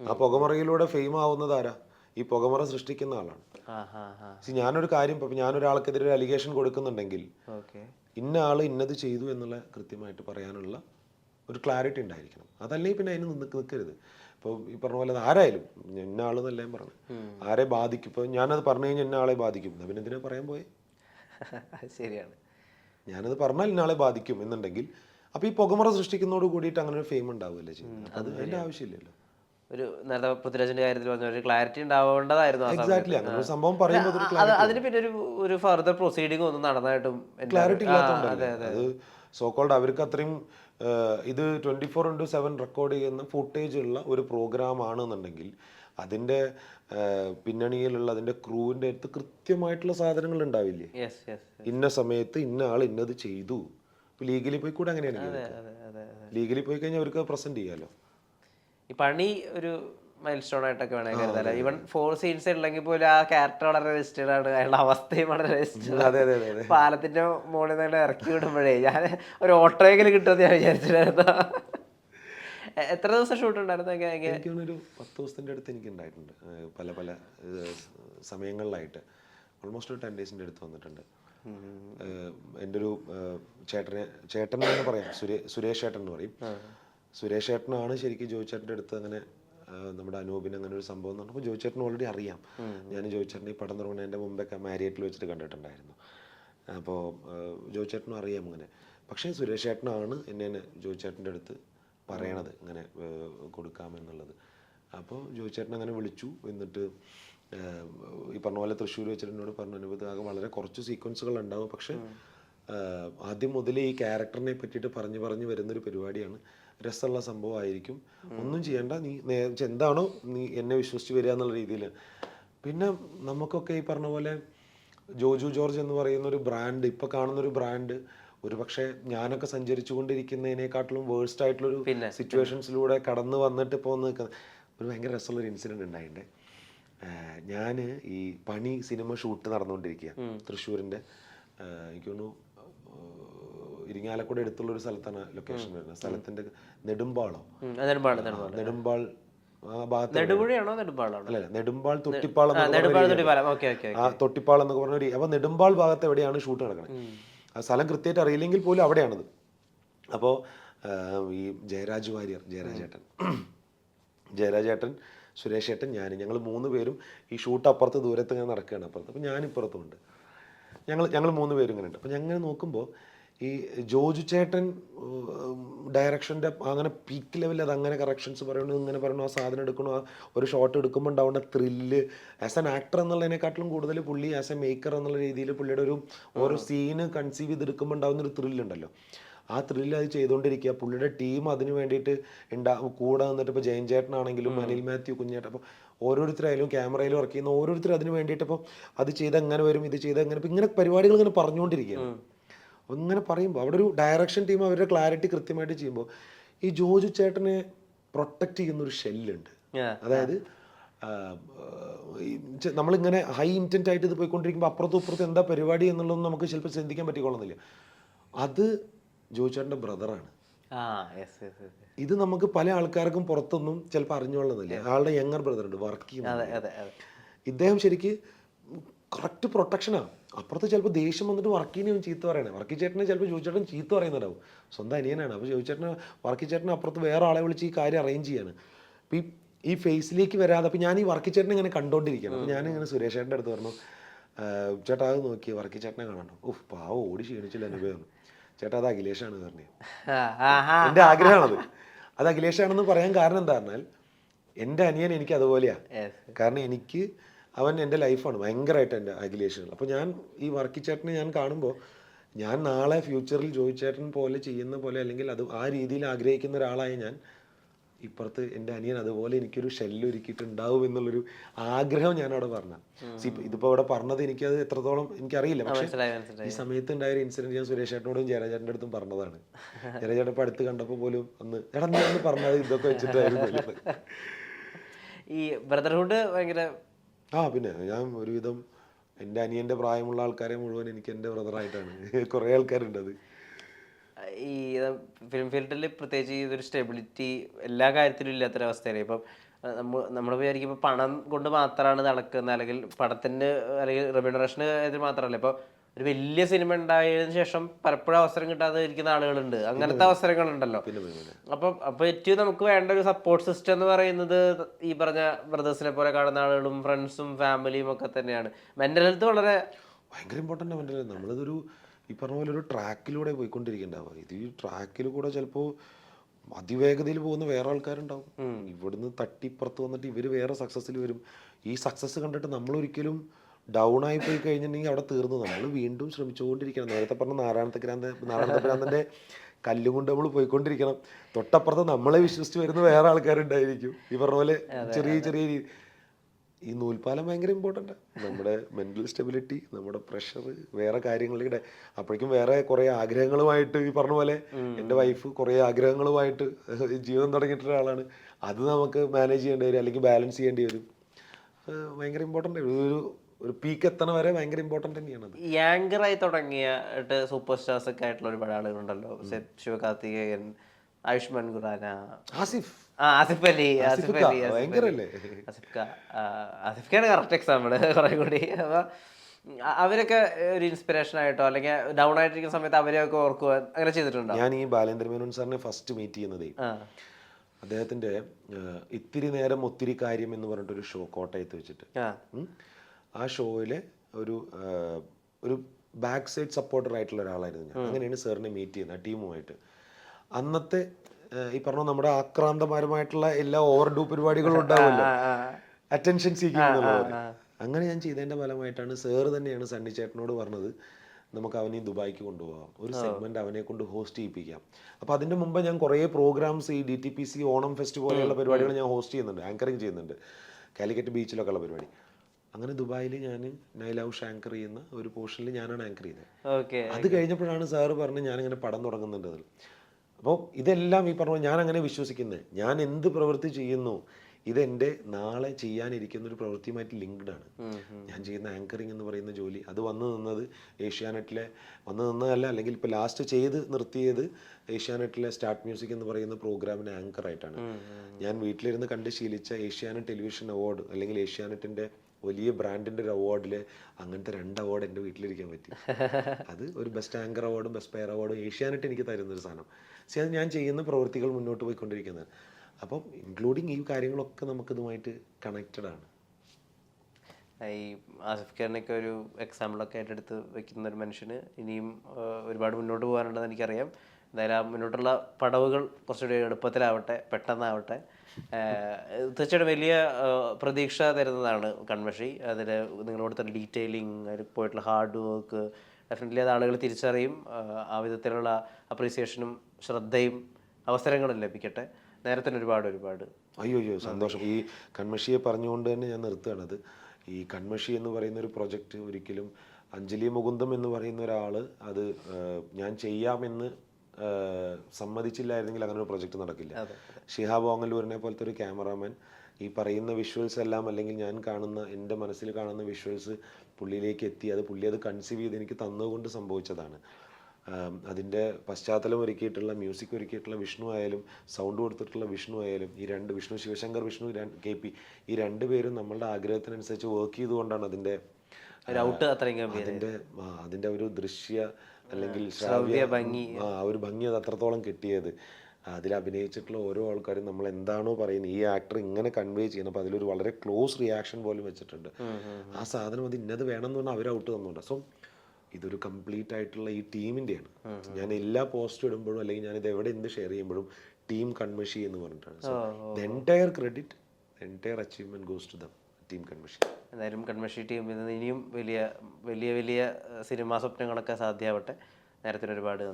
ആ പുകമറയിലൂടെ ഫെയിം ആവുന്നത് ആരാ? ഈ പുകമറ സൃഷ്ടിക്കുന്ന ആളാണ്. ഞാനൊരു കാര്യം ഇപ്പം ഞാനൊരാൾക്കെതിരെ ഒരു അലിഗേഷൻ കൊടുക്കുന്നുണ്ടെങ്കിൽ ഇന്ന ആൾ ഇന്നത് ചെയ്തു എന്നുള്ള കൃത്യമായിട്ട് പറയാനുള്ള ഒരു ക്ലാരിറ്റി ഉണ്ടായിരിക്കണം. അതല്ലേ പിന്നെ അതിന് നിന്ന് നിൽക്കരുത് ഇപ്പോൾ ഈ പറഞ്ഞ പോലെ ആരായാലും ഇന്ന ആൾ എന്നല്ലേ പറഞ്ഞു. ആരെ ബാധിക്കും? ഇപ്പോൾ ഞാനത് പറഞ്ഞു കഴിഞ്ഞാൽ ഇന്ന ആളെ ബാധിക്കും. എന്നാ പിന്നെ എന്തിനാ പറയാൻ പോയെ? ശരിയാണ്. ഞാനത് പറഞ്ഞാൽ ഇന്ന ആളെ ബാധിക്കും എന്നുണ്ടെങ്കിൽ അപ്പൊ ഈ പുകമറ സൃഷ്ടിക്കുന്നതോട് കൂടിയിട്ട് അങ്ങനെ ഒരു ഫെയിം ഉണ്ടാവുമല്ലേ ചെയ്യുന്നത്? അത് അതിന്റെ ആവശ്യമില്ലല്ലോ. ഒരു നേരത്തെ പൃഥ്വിരാജിന്റെ കാര്യത്തിൽ പറഞ്ഞ ഒരു ക്ലാരിറ്റി ഉണ്ടാവേണ്ടതായിരുന്നു എക്സാക്ട്ലി അങ്ങനെ ഒരു സംഭവം പറയുമ്പോൾ അതിന് പിന്നെ ഒരു ഒരു ഫർദർ പ്രൊസീഡിംഗ് ഒന്നും നടന്നതായിട്ടും ക്ലാരിറ്റി അത് സോക്കോൾഡ് അവർക്ക് അത്രയും ഇത് twenty four into seven record ചെയ്യുന്ന ഫുട്ടേജ് ഉള്ള ഒരു പ്രോഗ്രാം ആണെന്നുണ്ടെങ്കിൽ അതിന്റെ പിന്നണിയിലുള്ള അതിന്റെ ക്രൂവിന്റെ അടുത്ത് കൃത്യമായിട്ടുള്ള സാധനങ്ങൾ ഉണ്ടാവില്ലേ? ഇന്ന സമയത്ത് ഇന്ന ആൾ ഇന്നത് ചെയ്തു. ലീഗലി പോയി കൂടെ അങ്ങനെയാണ് ലീഗലി പോയി കഴിഞ്ഞാൽ അവർക്ക് പ്രസന്റ് ചെയ്യാലോ? ഈ പണി ഒരു മൈൽ സ്റ്റോൺ ആയിട്ടൊക്കെ വേണമെങ്കിൽ കരുതാല? ഈവൻ ഫോർ സീൻസ് ഉണ്ടെങ്കിൽ പോലും ആ ക്യാരക്ടർ വളരെ രജിസ്റ്റേഡ് ആണ്. അയാളുടെ അവസ്ഥയും വളരെ രജിസ്റ്റേഡ് അതെ അതെ അതെ അതെ. പാലത്തിന്റെ മുകളിൽ നിന്ന് ഇറക്കി വിടുമ്പോഴേ ഞാൻ ഒരു ഓട്ടോയെങ്കിലും കിട്ടുമെന്ന് ഞാൻ വിചാരിച്ചിട്ടായിരുന്നു എത്ര ദിവസം ഷൂട്ട് ഉണ്ടായിരുന്നു ഒരു പത്ത് ദിവസത്തിന്റെ അടുത്ത് എനിക്ക് ഉണ്ടായിട്ടുണ്ട്. പല പല സമയങ്ങളിലായിട്ട്. ഓൾമോസ്റ്റ് ഒരു ടെൻ ഡേയ്സിന്റെ അടുത്ത് വന്നിട്ടുണ്ട്. എന്റെ ഒരു ചേട്ടനെ ചേട്ടൻ എന്ന് പറയാം. സുരേഷ് ചേട്ടൻ എന്ന് പറയും. സുരേഷ് ചേട്ടനാണ് ശരിക്കും ജോയിച്ചേട്ടന്റെ അടുത്ത് അങ്ങനെ നമ്മുടെ അനൂപിന് അങ്ങനെ ഒരു സംഭവം എന്ന് പറഞ്ഞപ്പോൾ ജോയി ചേട്ടൻ ഓൾറെഡി അറിയാം. ഞാൻ ജോയി ചേട്ടനെ ഈ പടം തുടങ്ങുന്നതിന്റെ മുമ്പൊക്കെ മാരിയറ്റിൽ വെച്ചിട്ട് കണ്ടിട്ടുണ്ടായിരുന്നു. അപ്പോൾ ജോയിച്ചേട്ടനും അറിയാം അങ്ങനെ. പക്ഷേ സുരേഷ് ചേട്ടനാണ് എന്നെ ജോയി ചേട്ടന്റെ അടുത്ത് പറയണത് ഇങ്ങനെ കൊടുക്കാമെന്നുള്ളത്. അപ്പോൾ ജോയിച്ചേട്ടൻ അങ്ങനെ വിളിച്ചു എന്നിട്ട് ഈ പറഞ്ഞ പോലെ തൃശ്ശൂർ വെച്ചിട്ട് എന്നോട് പറഞ്ഞു അനുഭവത്ത് ആകെ വളരെ കുറച്ച് സീക്വൻസുകൾ ഉണ്ടാവും. പക്ഷേ ആദ്യം മുതലേ ഈ ക്യാരക്ടറിനെ പറ്റിയിട്ട് പറഞ്ഞു പറഞ്ഞു വരുന്നൊരു പരിപാടിയാണ്. രസമുള്ള സംഭവമായിരിക്കും. ഒന്നും ചെയ്യണ്ട. നീ എന്താണോ നീ എന്നെ വിശ്വസിച്ച് വരിക എന്നുള്ള രീതിയിൽ പിന്നെ നമുക്കൊക്കെ ഈ പറഞ്ഞ പോലെ ജോജു ജോർജ് എന്ന് പറയുന്ന ഒരു ബ്രാൻഡ് ഇപ്പൊ കാണുന്ന ഒരു ബ്രാൻഡ് ഒരു പക്ഷേ ഞാനൊക്കെ സഞ്ചരിച്ചു കൊണ്ടിരിക്കുന്നതിനെക്കാട്ടിലും വേഴ്സ്റ്റ് ആയിട്ടുള്ളൊരു സിറ്റുവേഷൻസിലൂടെ കടന്നു വന്നിട്ട് ഇപ്പോൾ നിൽക്കുന്ന ഒരു ഭയങ്കര രസമുള്ള ഒരു ഇൻസിഡന്റ് ഉണ്ടായിട്ടുണ്ട് ഞാൻ ഈ പണി സിനിമ ഷൂട്ട് നടന്നുകൊണ്ടിരിക്കുക തൃശ്ശൂരിന്റെ എനിക്ക് തോന്നുന്നു ഇരിങ്ങാലക്കുട അടുത്തുള്ള ഒരു സ്ഥലത്താണ് ലൊക്കേഷൻ വരുന്നത്. സ്ഥലത്തിന്റെ നെടുമ്പാളോ. നെടുമ്പാൾ നെടുമ്പാളാണോ? അല്ല നെടുമ്പാൾ തൊട്ടിപ്പാളം ആ എന്നൊക്കെ പറഞ്ഞ ഒരു അപ്പോൾ നെടുമ്പാൾ ഭാഗത്ത് എവിടെയാണ് ഷൂട്ട് നടക്കുന്നത് ആ സ്ഥലം കൃത്യമായിട്ട് അറിയില്ലെങ്കിൽ പോലും അവിടെയാണത്. അപ്പോൾ ഈ ജയരാജ് വാര്യർ ജയരാജേട്ടൻ ജയരാജേട്ടൻ സുരേഷ് ഏട്ടൻ ഞാൻ ഞങ്ങൾ മൂന്ന് പേരും ഈ ഷൂട്ട് അപ്പുറത്ത് ദൂരത്ത് ഇങ്ങനെ നടക്കുകയാണ്. അപ്പുറത്ത്. അപ്പോൾ ഞാൻ ഇപ്പുറത്തുണ്ട് ഞങ്ങൾ ഞങ്ങൾ മൂന്ന് പേരും ഇങ്ങനെ ഉണ്ട്. അപ്പോൾ ഞങ്ങൾ നോക്കുമ്പോൾ ഈ ജോജു ചേട്ടൻ ഡയറക്ഷന്റെ അങ്ങനെ പീക്ക് ലെവലിൽ അത് അങ്ങനെ കറക്ഷൻസ് പറയണു ഇങ്ങനെ പറയണു ആ സാധനം എടുക്കണു ആ ഒരു ഷോട്ട് എടുക്കുമ്പോൾ ഉണ്ടാവുന്ന ത്രില്ല് ആസ് ആൻ ആക്ടർ എന്നുള്ളതിനെക്കാട്ടിലും കൂടുതൽ പുള്ളി ആസ് എ മേക്കർ എന്നുള്ള രീതിയിൽ പുള്ളിയുടെ ഒരു ഓരോ സീന് കൺസീവ് ചെയ്തെടുക്കുമ്പോൾ ഉണ്ടാകുന്ന ഒരു ത്രില്ലുണ്ടല്ലോ ആ ത്രില്ല് അത് ചെയ്തുകൊണ്ടിരിക്കുക പുള്ളിയുടെ ടീം അതിന് വേണ്ടിയിട്ട് ഉണ്ടാ കൂടെ നിന്നിട്ട് ഇപ്പോൾ ജയൻ ചേട്ടനാണെങ്കിലും അനിൽ മാത്യു കുഞ്ഞേട്ടൻ അപ്പോൾ ഓരോരുത്തരായാലും ക്യാമറയിൽ വർക്ക് ചെയ്യുന്ന ഓരോരുത്തർ അതിന് വേണ്ടിയിട്ട് ഇപ്പോൾ അത് ചെയ്ത് എങ്ങനെ വരും ഇത് ചെയ്ത് എങ്ങനെ ഇപ്പോൾ ഇങ്ങനെ പരിപാടികൾ ഇങ്ങനെ പറഞ്ഞുകൊണ്ടിരിക്കുകയാണ് അപ്പോൾ ഇങ്ങനെ പറയുമ്പോൾ അവിടെ ഒരു ഡയറക്ഷൻ ടീം അവരുടെ ക്ലാരിറ്റി കൃത്യമായിട്ട് ചെയ്യുമ്പോൾ ഈ ജോജു ചേട്ടനെ പ്രൊട്ടക്റ്റ് ചെയ്യുന്ന ഒരു ഷെല്ലുണ്ട്. അതായത് നമ്മളിങ്ങനെ ഹൈ ഇന്റന്റ് ആയിട്ട് ഇത് പോയിക്കൊണ്ടിരിക്കുമ്പോൾ അപ്പുറത്തും ഇപ്പുറത്തും എന്താ പരിപാടി എന്നുള്ളതൊന്നും നമുക്ക് ചിലപ്പോൾ ചിന്തിക്കാൻ പറ്റിക്കൊള്ളുന്നില്ല. അത് ജോജു ചേട്ടന്റെ ബ്രദറാണ് ഇത് നമുക്ക് പല ആൾക്കാർക്കും പുറത്തൊന്നും ചിലപ്പോൾ അറിഞ്ഞുകൊള്ളുന്നില്ല. ആളുടെ യങ്ങർ ബ്രദർ ഉണ്ട് വർക്ക് ചെയ്യുന്നത് ഇദ്ദേഹം ശരിക്ക് കറക്റ്റ് പ്രൊട്ടക്ഷനാണ് അപ്പുറത്ത് ചിലപ്പോൾ ദേഷ്യം വന്നിട്ട് വർക്കീനെയും ചീത്ത പറയണേ. വർക്കി ചേട്ടനെ ചിലപ്പോൾ ചോദിച്ചേട്ടൻ ചീത്ത പറയുന്നുണ്ടാവും. സ്വന്തം അനിയനാണ്. അപ്പോൾ ചോദിച്ചേട്ടന് വർക്കി ചേട്ടൻ അപ്പുറത്ത് വേറെ ആളെ വിളിച്ച് ഈ കാര്യം അറേഞ്ച് ചെയ്യാണ്. ഈ ഈ ഫേസിലേക്ക് വരാതെ അപ്പോൾ ഞാൻ ഈ വർക്കി ചേട്ടനെ ഇങ്ങനെ കണ്ടോണ്ടിരിക്കുകയാണ്. അപ്പോൾ ഞാനിങ്ങനെ സുരേഷ് ചേട്ടന്റെ അടുത്ത് പറഞ്ഞു ചേട്ടാ അത് നോക്കി വർക്കി ചേട്ടനെ കാണാണ്ടോ ഉഫ് പാവം ഓടി ക്ഷീണിച്ചില്ല അനുഭവം ചേട്ടാ അത് അഖിലേഷാണ് പറഞ്ഞു. എന്റെ ആഗ്രഹമാണത്. അത് അഖിലേഷാണെന്ന് പറയാൻ കാരണം എന്താ പറഞ്ഞാൽ എന്റെ അനിയൻ എനിക്ക് അതുപോലെയാണ് കാരണം എനിക്ക് അവൻ എന്റെ ലൈഫാണ് ഭയങ്കരമായിട്ട് എന്റെ അഖിലേഷ് അപ്പോൾ ഞാൻ ഈ വർക്കി ചേട്ടനെ ഞാൻ കാണുമ്പോൾ ഞാൻ നാളെ ഫ്യൂച്ചറിൽ ജോയി ചേട്ടൻ പോലെ ചെയ്യുന്ന പോലെ അല്ലെങ്കിൽ അത് ആ രീതിയിൽ ആഗ്രഹിക്കുന്ന ഒരാളായ ഞാൻ ഇപ്പുറത്ത് എന്റെ അനിയൻ അതുപോലെ എനിക്കൊരു ഷെല്ല് ഒരുക്കിയിട്ടുണ്ടാവും എന്നുള്ളൊരു ആഗ്രഹം ഞാൻ അവിടെ പറഞ്ഞു ഇതിപ്പോൾ ഇവിടെ പറഞ്ഞത് എനിക്കത് എത്രത്തോളം എനിക്കറിയില്ല. പക്ഷേ ഈ സമയത്ത് ഉണ്ടായ ഒരു ഇൻസിഡന്റ് ഞാൻ സുരേഷ് ചേട്ടനോടും ജയരാജേട്ടന്റെ അടുത്തും പറഞ്ഞതാണ്. ജയരാജേട്ടൻ ഇപ്പം അടുത്ത് കണ്ടപ്പോൾ പോലും അന്ന് എടാ നീ പറഞ്ഞത് ഇതൊക്കെ വെച്ചിട്ടായിരുന്നു ഈ ബ്രദർഹുഡ് ഭയങ്കര ആ പിന്നെ ഞാൻ ഒരുവിധം എന്റെ അനിയന്റെ പ്രായമുള്ള ആൾക്കാരെ മുഴുവൻ എനിക്ക് എന്റെ ബ്രദറായിട്ടാണ്. കുറേ ആൾക്കാരുണ്ട് അത്. ഈ ഫിലിം ഫീൽഡിൽ പ്രത്യേകിച്ച് ഒരു സ്റ്റെബിലിറ്റി എല്ലാ കാര്യത്തിലും ഇല്ലാത്തൊരവസ്ഥയാണ്. ഇപ്പം നമ്മൾ നമ്മൾ വിചാരിക്കുമ്പോൾ പണം കൊണ്ട് മാത്രമാണ് നടക്കുന്നത്. അല്ലെങ്കിൽ പണത്തിന്റെ അല്ലെങ്കിൽ റെമ്യൂണറേഷന് ഇത് മാത്രമല്ല ഇപ്പോൾ ഒരു വലിയ സിനിമ ഉണ്ടായതിനു ശേഷം പലപ്പോഴും അവസരം കിട്ടാതെ ഇരിക്കുന്ന ആളുകളുണ്ട്. അങ്ങനത്തെ അവസരങ്ങളുണ്ടല്ലോ. അപ്പൊ അപ്പം ഏറ്റവും നമുക്ക് വേണ്ട ഒരു സപ്പോർട്ട് സിസ്റ്റം എന്ന് പറയുന്നത് ഈ പറഞ്ഞ ബ്രദേഴ്സിനെ പോലെ കാണുന്ന ആളുകളും ഫ്രണ്ട്സും ഫാമിലിയും ഒക്കെ തന്നെയാണ്. മെന്റൽ ഹെൽത്ത് വളരെ ഭയങ്കര ഇമ്പോർട്ടന്റ് അവന്റെ നമ്മളിതൊരു ഈ പറഞ്ഞ പോലെ ഒരു ട്രാക്കിലൂടെ പോയിക്കൊണ്ടിരിക്കണ്ടാവുക ഇത് ഈ ട്രാക്കിൽ കൂടെ ചിലപ്പോൾ അതിവേഗതയിൽ പോകുന്ന വേറെ ആൾക്കാരുണ്ടാവും. ഇവിടുന്ന് തട്ടിപ്പുറത്ത് വന്നിട്ട് ഇവർ വേറെ സക്സസ്സിൽ വരും. ഈ സക്സസ് കണ്ടിട്ട് നമ്മൾ ഒരിക്കലും ഡൗൺ ആയി പോയി കഴിഞ്ഞിട്ടുണ്ടെങ്കിൽ അവിടെ തീർന്നു. നമ്മൾ വീണ്ടും ശ്രമിച്ചുകൊണ്ടിരിക്കണം. നേരത്തെ പറഞ്ഞ നാരായണത്തെ ഭ്രാന്ത് നാരായണത്തെ ഭ്രാന്തന്റെ കല്ലും കൊണ്ട് നമ്മൾ പോയിക്കൊണ്ടിരിക്കണം. തൊട്ടപ്പുറത്ത് നമ്മളെ വിശ്വസിച്ച് വരുന്ന വേറെ ആൾക്കാരുണ്ടായിരിക്കും. ഈ പറഞ്ഞ പോലെ ചെറിയ ചെറിയ രീതി. ഈ നൂൽപ്പാലം ഭയങ്കര ഇമ്പോർട്ടന്റ് നമ്മുടെ മെന്റൽ സ്റ്റെബിലിറ്റി നമ്മുടെ പ്രഷർ വേറെ കാര്യങ്ങളുടെ അപ്പോഴേക്കും വേറെ കുറേ ആഗ്രഹങ്ങളുമായിട്ട് ഈ പറഞ്ഞ പോലെ എന്റെ വൈഫ് കുറേ ആഗ്രഹങ്ങളുമായിട്ട് ജീവിതം തുടങ്ങിയിട്ടുള്ള ഒരാളാണ് അത് നമുക്ക് മാനേജ് ചെയ്യേണ്ടി വരും. അല്ലെങ്കിൽ ബാലൻസ് ചെയ്യേണ്ടി വരും. ഭയങ്കര ഇമ്പോർട്ടന്റ് ഒരു ഒരു പീക്ക് എത്തണ വരെ ഭയങ്കര ഇമ്പോർട്ടന്റ് തന്നെയാണ് യാങ്കറായി തുടങ്ങിയിട്ട് സൂപ്പർ സ്റ്റാർസ് ഒക്കെ ആയിട്ടുള്ള ഒരുപാട് ആളുകളുണ്ടല്ലോ. ശിവകാർത്തികേയൻ ആയുഷ്മാൻ ഖുറാന. ആസിഫ്. ആസിഫ് അലി ആസിഫ് അലി ആസിഫ് ആസിഫ് ഖാണ് കറക്റ്റ് എക്സാമ്പിൾ കുറെ കൂടി. അപ്പൊ അവരൊക്കെ ഒരു ഇൻസ്പിറേഷൻ ആയിട്ടോ അല്ലെങ്കിൽ ഡൗൺ ആയിട്ടിരിക്കുന്ന സമയത്ത് അവരെയൊക്കെ ഓർക്കുക അങ്ങനെ ചെയ്തിട്ടുണ്ടോ? ഞാൻ ഈ ബാലേന്ദ്ര മേനോൻ സാറിനെ ഫസ്റ്റ് മീറ്റ് ചെയ്യുന്നതേ. അദ്ദേഹത്തിന്റെ ഇത്തിരി നേരം ഒത്തിരി കാര്യം എന്ന് പറഞ്ഞിട്ടൊരു ഷോ കോട്ടയത്ത് വെച്ചിട്ട്. ആ. ഷോയിലെ ഒരു ഒരു ബാക്ക് സൈഡ് സപ്പോർട്ടർ ആയിട്ടുള്ള ഒരാളായിരുന്നു ഞാൻ. അങ്ങനെയാണ് സാറിനെ മീറ്റ് ചെയ്യുന്നത് ആ ടീമുമായിട്ട്. അന്നത്തെ ഈ പറഞ്ഞ നമ്മുടെ ആക്രാന്തപരമായിട്ടുള്ള എല്ലാ ഓവർ ഡൂ പരിപാടികളും ഉണ്ടാവുമല്ലോ. അറ്റൻഷൻ സീക്കിംഗ് അങ്ങനെ ഞാൻ ചെയ്തതിന്റെ ഫലമായിട്ടാണ് സാറ് തന്നെയാണ് സണ്ണി ചേട്ടനോട് പറഞ്ഞത് നമുക്ക് അവനെ ദുബായിക്ക് കൊണ്ടുപോകാം. ഒരു സെഗ്മെന്റ് അവനെ കൊണ്ട് ഹോസ്റ്റ് ചെയ്യിപ്പിക്കാം. അപ്പൊ അതിന്റെ മുമ്പ് ഞാൻ കുറേ പ്രോഗ്രാംസ് ഈ D T P C Onam fest പോലെയുള്ള പരിപാടികൾ ഞാൻ ഹോസ്റ്റ് ചെയ്യുന്നുണ്ട് ആങ്കറിങ് ചെയ്യുന്നുണ്ട്. കാലിക്കറ്റ് ബീച്ചിലൊക്കെ ഉള്ള പരിപാടി. അങ്ങനെ ദുബായിൽ ഞാൻ ഹൗസ് ആങ്കർ ചെയ്യുന്ന ഒരു പോർഷനിൽ ഞാനാണ് ആങ്കർ ചെയ്തത് ഓക്കെ അത് കഴിഞ്ഞപ്പോഴാണ് സാറ് പറഞ്ഞ് ഞാനിങ്ങനെ പടം തുടങ്ങുന്നുണ്ട് അതിൽ. അപ്പോൾ ഇതെല്ലാം ഈ പറഞ്ഞ ഞാൻ അങ്ങനെ വിശ്വസിക്കുന്നത് ഞാൻ എന്ത് പ്രവൃത്തി ചെയ്യുന്നു ഇതെന്റെ നാളെ ചെയ്യാനിരിക്കുന്ന ഒരു പ്രവൃത്തിയുമായിട്ട് ലിങ്ക്ഡ് ആണ്. ഞാൻ ചെയ്യുന്ന ആങ്കറിങ് എന്ന് പറയുന്ന ജോലി അത് വന്നു നിന്നത് ഏഷ്യാനെറ്റിലെ വന്നു നിന്നതല്ല അല്ലെങ്കിൽ ഇപ്പൊ ലാസ്റ്റ് ചെയ്ത് നിർത്തിയത് ഏഷ്യാനെറ്റിലെ സ്റ്റാർട്ട് മ്യൂസിക് എന്ന് പറയുന്ന പ്രോഗ്രാമിന് ആങ്കറായിട്ടാണ് ഞാൻ വീട്ടിലിരുന്ന് കണ്ട് ശീലിച്ച ഏഷ്യാനെറ്റ് ടെലിവിഷൻ അവാർഡ് അല്ലെങ്കിൽ ഏഷ്യാനെറ്റിന്റെ വലിയ ബ്രാൻഡിന്റെ ഒരു അവാർഡിൽ അങ്ങനത്തെ രണ്ട് അവാർഡ് എന്റെ വീട്ടിലിരിക്കാൻ പറ്റി. അത് ഒരു ബെസ്റ്റ് ആങ്കർ അവാർഡും ബെസ്റ്റ് പെയർ അവാർഡും ഏഷ്യാനെറ്റ് എനിക്ക് തരുന്ന ഒരു സാധനം. പക്ഷേ അത് ഞാൻ ചെയ്യുന്ന പ്രവൃത്തികൾ മുന്നോട്ട് പോയിക്കൊണ്ടിരിക്കുന്നത് അപ്പം ഇൻക്ലൂഡിങ് ഈ കാര്യങ്ങളൊക്കെ നമുക്ക് ഇതുമായിട്ട് കണക്റ്റഡ് ആണ്. ഈ ആസിഫ് ഖാനൊക്കെ ഒരു എക്സാമ്പിളൊക്കെ ആയിട്ട് എടുത്ത് വെക്കുന്ന ഒരു മനുഷ്യന് ഇനിയും ഒരുപാട് മുന്നോട്ട് പോകാനുണ്ടെന്ന് എനിക്കറിയാം. എന്തായാലും ആ മുന്നോട്ടുള്ള പടവുകൾ കുറച്ചുകൂടി എളുപ്പത്തിലാവട്ടെ പെട്ടെന്നാവട്ടെ. തീർച്ചയായിട്ടും വലിയ പ്രതീക്ഷ തരുന്നതാണ് കൺമഷി. അതിൽ നിങ്ങളോട് കൊടുത്ത ഡീറ്റെയിലിംഗ് അതിൽ പോയിട്ടുള്ള ഹാർഡ് വർക്ക് ഡെഫിനറ്റ്ലി അത് ആളുകൾ തിരിച്ചറിയും. ആ, വിധത്തിലുള്ള അപ്രീസിയേഷനും ശ്രദ്ധയും അവസരങ്ങളും ലഭിക്കട്ടെ. നേരത്തിന് ഒരുപാട് ഒരുപാട് അയ്യോ അയ്യോ സന്തോഷം. ഈ കൺമഷിയെ പറഞ്ഞുകൊണ്ട് തന്നെ ഞാൻ നിർത്തുകയാണത് ഈ കൺമഷി എന്ന് പറയുന്ന ഒരു പ്രൊജക്റ്റ് ഒരിക്കലും അഞ്ജലി മുകുന്ദം എന്ന് പറയുന്ന ഒരാൾ അത് ഞാൻ ചെയ്യാമെന്ന് സമ്മതിച്ചില്ലായിരുന്നെങ്കിൽ അങ്ങനെ ഒരു പ്രൊജക്റ്റ് നടക്കില്ല. ഷിഹാബ് ഓങ്ങല്ലൂരിനെ പോലത്തെ ഒരു ക്യാമറാമാൻ ഈ പറയുന്ന വിഷ്വൽസ് എല്ലാം അല്ലെങ്കിൽ ഞാൻ കാണുന്ന എന്റെ മനസ്സിൽ കാണുന്ന വിഷ്വൽസ് പുള്ളിയിലേക്ക് എത്തി അത് പുള്ളി അത് കൺസീവ് ചെയ്ത് എനിക്ക് തന്നതുകൊണ്ട് സംഭവിച്ചതാണ്. അതിന്റെ പശ്ചാത്തലം ഒരുക്കിയിട്ടുള്ള മ്യൂസിക് ഒരുക്കിയിട്ടുള്ള വിഷ്ണു ആയാലും സൗണ്ട് കൊടുത്തിട്ടുള്ള വിഷ്ണു ആയാലും ഈ രണ്ട് വിഷ്ണു ശിവശങ്കർ വിഷ്ണു കെ പി ഈ രണ്ട് പേരും നമ്മളുടെ ആഗ്രഹത്തിനനുസരിച്ച് വർക്ക് ചെയ്തുകൊണ്ടാണ് അതിന്റെ ഒരു ഔട്ട് അത്രയും അതിന്റെ ആ, അതിന്റെ ഒരു ദൃശ്യ അല്ലെങ്കിൽ ശ്രാവ്യ ഭംഗി. ആ ആ ഒരു ഭംഗി അത് അത്രത്തോളം കിട്ടിയത്. അതിൽ അഭിനയിച്ചിട്ടുള്ള ഓരോ ആൾക്കാരും നമ്മൾ എന്താണോ പറയുന്നത് ഈ ആക്ടർ ഇങ്ങനെ കൺവേ ചെയ്യണം അപ്പോൾ അതിലൊരു വളരെ ക്ലോസ് റിയാക്ഷൻ പോലും വെച്ചിട്ടുണ്ട്. ആ സാധനം അത് ഇന്നത് വേണം എന്ന് പറഞ്ഞാൽ അവർ ഔട്ട് തന്നുണ്ട്. സോ ഇതൊരു കംപ്ലീറ്റ് ആയിട്ടുള്ള ഈ ടീമിന്റെയാണ്. ഞാൻ എല്ലാ പോസ്റ്റും ഇടുമ്പോഴും അല്ലെങ്കിൽ ഞാൻ ഇത് എവിടെ എന്ത് ഷെയർ ചെയ്യുമ്പോഴും ടീം കൺമഷി എന്ന് പറഞ്ഞിട്ടാണ്. So the entire credit entire achievement goes to the team Kanmashi. എന്തായാലും കൺമഷി ടീം ഇന്ന് ഇനിയും വലിയ വലിയ വലിയ സിനിമാ സ്വപ്നങ്ങളൊക്കെ സാധ്യമാവട്ടെ. നേരത്തിന് ഒരുപാട്